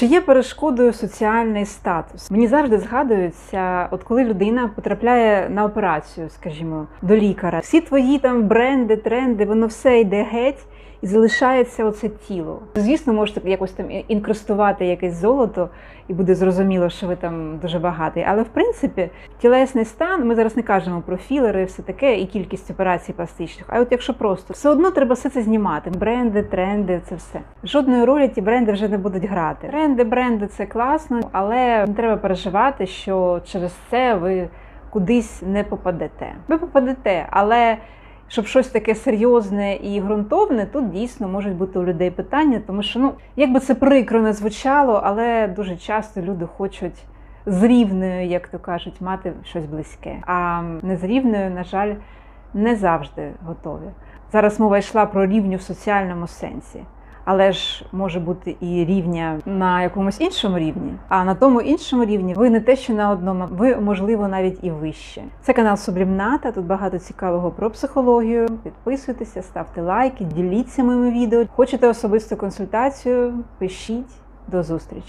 Чи є перешкодою соціальний статус? Мені завжди згадується, от коли людина потрапляє на операцію, скажімо, до лікаря, всі твої там бренди, тренди, воно все йде геть. І залишається оце тіло. Звісно, можете якось там інкрустувати якесь золото, і буде зрозуміло, що ви там дуже багатий. Але в принципі, тілесний стан, ми зараз не кажемо про філери, все таке, і кількість операцій пластичних. А от якщо просто все одно треба все це знімати. Бренди, тренди, це все. Жодної ролі ті бренди вже не будуть грати. Тренди, бренди це класно, але не треба переживати, що через це ви кудись не попадете. Ви попадете, але. Щоб щось таке серйозне і ґрунтовне, тут дійсно можуть бути у людей питання, тому що ну як би це прикро не звучало, але дуже часто люди хочуть з рівною, як то кажуть, мати щось близьке. А не з рівною, на жаль, не завжди готові. Зараз мова йшла про рівню в соціальному сенсі. Але ж може бути і рівня на якомусь іншому рівні. А на тому іншому рівні ви не те, що на одному, ви можливо навіть і вище. Це канал Сублімната. Тут багато цікавого про психологію. Підписуйтеся, ставте лайки, діліться моїми відео. Хочете особисту консультацію? Пишіть до зустрічі.